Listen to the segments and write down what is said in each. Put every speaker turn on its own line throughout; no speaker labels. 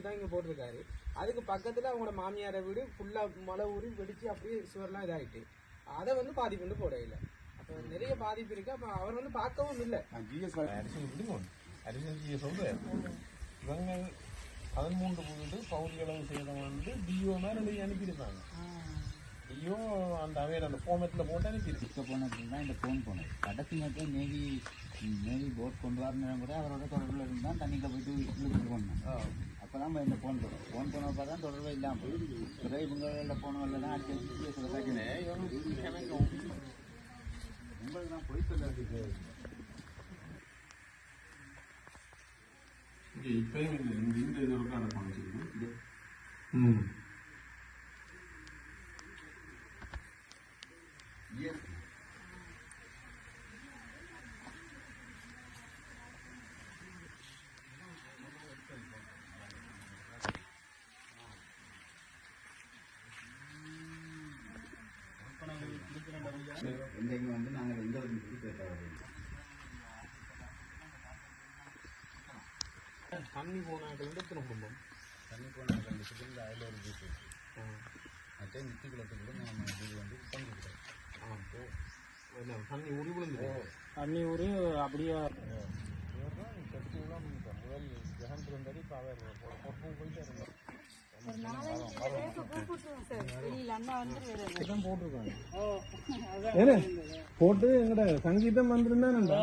Cement தான் இங்க போட்டிருக்காரு. அதுக்கு பக்கத்துல அவங்களோட மாமியாரை வீடு ஃபுல்லா மழை ஊறி வெடிச்சு அப்படியே சுவர்லாம் இதாயிட்டு. அதை வந்து பாதிப்பு வந்து போட இல்லை அப்ப நிறைய பாதிப்பு இருக்கு. அப்ப அவர் வந்து பார்க்கவும் இல்லை.
இவங்க பதிமூன்று வீடு பகுதி அளவு செய்யறவங்க வந்து டிஓ மேல எழுதி அனுப்பியிருக்காங்க. டிஓ அந்த அவையில அந்த ஃபார்மேட்ல போட்டு அனுப்பியிருக்கு.
போனதுக்கு தான் இந்த ஃபோன் போனது. கடைசி நேரத்தில் நேவி நேவி போட் கொண்டு வரணும் கூட அவரோட தொடர்பில் இருந்து தான் தண்ணியில் போயிட்டு இழுத்துட்டு போனோம் அப்போ தான் இந்த ஃபோன் போனோம் ஃபோன் போனப்போ தான் தொடர்பே இல்லாமல் போய் துறை இவங்களில் போனவரில் தான் அடிச்சு அடிச்சு சொல்ல உங்களுக்கு தான் போய் சொல்ல
இப்பயும் இந்த இந்த இந்த இது வரைக்கும் அதை காமிச்சிருக்கேன் ம்.
இன்றைக்கு வந்து நாங்கள் எந்த ஒரு நிதி கேட்டாங்க
தண்ணி போனாக்கள் வந்து எத்தனை குடும்பம்.
தண்ணி போன ரெண்டு செகண்ட் அதில் ஒரு ஜூஸ் மற்ற நித்தி குளத்துக்குள்ள நம்ம இது வந்து பங்குக்கிறோம்
ஆ போ என்ன, தண்ணி உரி விழுந்து
தண்ணி ஊறி அப்படியே
முதல் ஜெகன் இருந்தாரு இப்போ அவர் போயிட்டு இருந்தார்.
போட்டு எங்கட சங்கீதம் வந்திருந்தா
இருந்தது.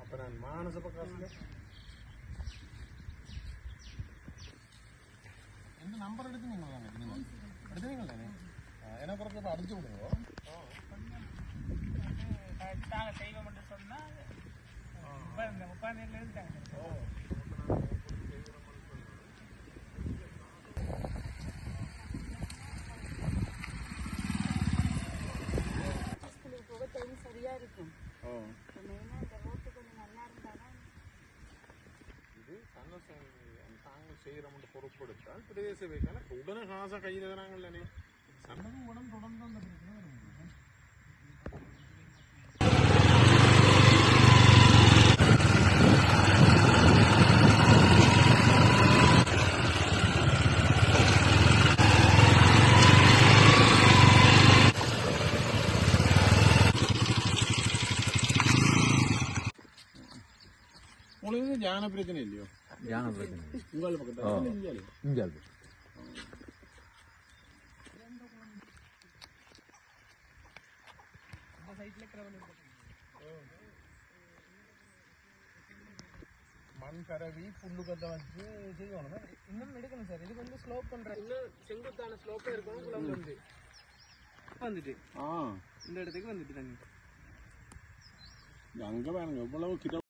அப்ப நான் மானச பக்கத்துல எந்த நம்பர் எடுத்தீங்களா நீங்க எடுத்தீங்களா தானே எனக்கு பிறகு இப்ப அடிச்சு விடுங்க.
ஸ்கூலுக்கு மெயினாக இந்த ரோட்டு கொஞ்சம் நல்லா இருந்தாலும்
இது தன்னை தாங்கள் செய்யறோம்னு பொறுப்படுத்தால் பிரதேச வைக்கான உடனே காசா கையில் தராங்கல்லனே சண்டகம் உடனே தொடர்ந்து அந்த பிரச்சனை வரும் உங்களுக்கு ஜான பிரச்சனை இல்லையோ
ஞான பிரச்சனை
உங்கள் பக்கத்தில் இந்தியாவில்
இந்தியாவில்
மண் கரவி புல்லு கத்தை வச்சு செய்யணும்
இன்னும் எடுக்கணும் சார் இதுக்கு வந்து ஸ்லோப் பண்ற இன்னும் செங்குத்தான ஸ்லோப்பே இருக்கணும் குளம் வந்து வந்துட்டு
ஆ
இந்த இடத்துக்கு வந்துட்டு தண்ணி
அங்கே பாருங்க எவ்வளவு கிட்ட